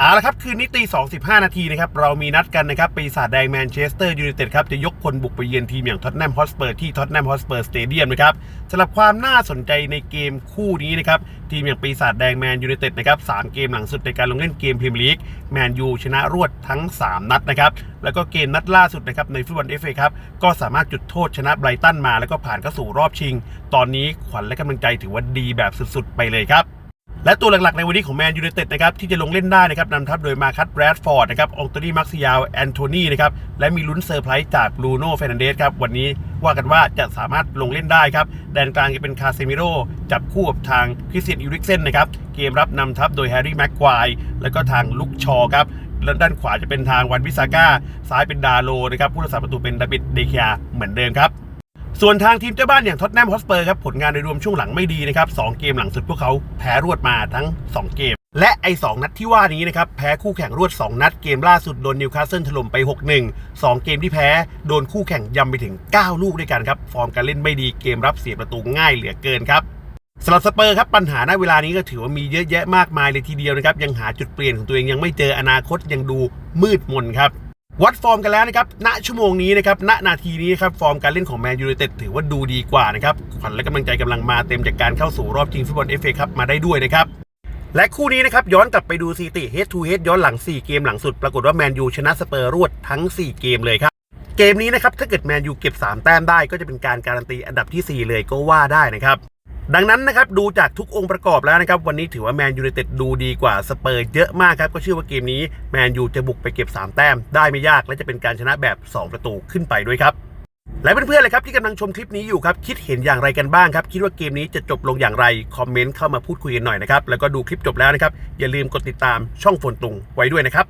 เอาละครับ คืนนี้ตี25นาทีนะครับ เรามีนัดกันนะครับ ปีศาจแดงแมนเชสเตอร์ยูไนเต็ดครับ จะยกพลบุกไปเยือนทีมอย่างท็อตแนมฮอสเปอร์ที่ท็อตแนมฮอสเปอร์สเตเดียมนะครับสำหรับความน่าสนใจในเกมคู่นี้นะครับ ทีมอย่างปีศาจแดงแมนยูไนเต็ดนะครับสามเกมหลังสุดในการลงเล่นเกมพรีเมียร์ลีกแมนยูชนะรวดทั้ง 3 นัดนะครับ แล้วก็เกมนัดล่าสุดนะครับในฟุตบอลเอฟเอครับก็สามารถจุดโทษชนะไบรตันมา แล้วก็ผ่านเข้าสู่รอบชิง ตอนนี้ขวัญและกำลังใจถือว่าดีแบบสุดๆ ไปเลยครับ และตัวหลักๆในวันนี้ของแมนยู i นเต็ดนะครับที่จะลงเล่นได้นะครับนำทัพโดยมาคัตแรดฟอร์ดนะครับองโตนี่มักซิยาวแอนโทนีนะครับและมีลุ้นเซอร์ไพรส์จากบรูโน่เฟรนันเดสครับวันนี้ว่ากันว่าจะสามารถลงเล่นได้ครับแดนกลางจะเป็นคาเซมิโร่จับคู่กับทางคริสเตียนยูริกเซนนะครับเกมรับนำทัพโดยแฮร์รี่แม็กควายแล้วก็ทางลุกชอครับและด้านขวาจะเป็นทางวันวิสาก้าซ้ายเป็นดาโลนะครับผู้รักษาประตูเป็นดาบิดเดคียเหมือนเดิมครับ ส่วนทางทีมเจ้าบ้านอย่างท็อตแนมฮอสเปอร์ครับผลงานโดยรวมช่วงหลังไม่ดีนะครับสองเกมหลังสุดพวกเขาแพ้รวดมาทั้ง 2 เกม และไอ้สนัดที่ว่านี้นะครับแพ้คู่แข่งรวด 2 นัดเกมล่าสุดโดนนิวคาสเซิลถล่มไป 6-1 2 เกมที่แพ้โดนคู่แข่งยำไปถึง 9 ลูกด้วยกันครับฟอร์มการเล่นไม่ดีเกมรับเสียประตูง่ายเหลือเกินครับสำหรับสเปอร์ครับปัญหาณเวลานี้ก็ถือว่ามีเยอะแยะมากมายเลยทีเดียวนะครับยังหาจุดเปลี่ยนของตัวเองยังไม่เจออนาคตยังดูมืดมนครับ วัดฟอร์มกันแล้วนะครับ ณ ชั่วโมงนี้นะครับ ณ นาทีนี้นะครับ ฟอร์มการเล่นของแมนยู i นเต็ดถือว่าดูดีกว่านะครับ ขวัญและกำลังใจกำลังมาเต็มจากการเข้าสู่รอบชิงฟุตบอลเอฟเอครับมาได้ด้วยนะครับ และคู่นี้นะครับ ย้อนกลับไปดูสถิติ head to head ย้อนหลัง 4 เกมหลังสุด ปรากฏว่าแมนยูชนะสเปอร์รวดทั้ง 4 เกมเลยครับ เกมนี้นะครับ ถ้าเกิดแมนยูเก็บ 3 แต้มได้ก็จะเป็นการการันตีอันดับทีสี่4 เลยก็ว่าได้นะครับ ดังนั้นนะครับดูจากทุกองค์ประกอบแล้วนะครับวันนี้ถือว่าแมนยู i นเต็ดดูดีกว่าสเปอร์เยอะมากครับก็เชื่อว่าเกมนี้แมนยูจะบุกไปเก็บ 3 แต้ม ได้ไม่ยากและจะเป็นการชนะแบบ 2 ประตูขึ้นไปด้วยครับและเพื่อนๆเลยครับที่กำลังชมคลิปนี้อยู่ครับคิดเห็นอย่างไรกันบ้างครับ คิดว่าเกมนี้จะจบลงอย่างไร คอมเมนต์เข้ามาพูดคุยกันหน่อยนะครับแล้วก็ดูคลิปจบแล้วนะครับอย่าลืมกดติดตามช่องฝนตุงไว้ด้วยนะครับ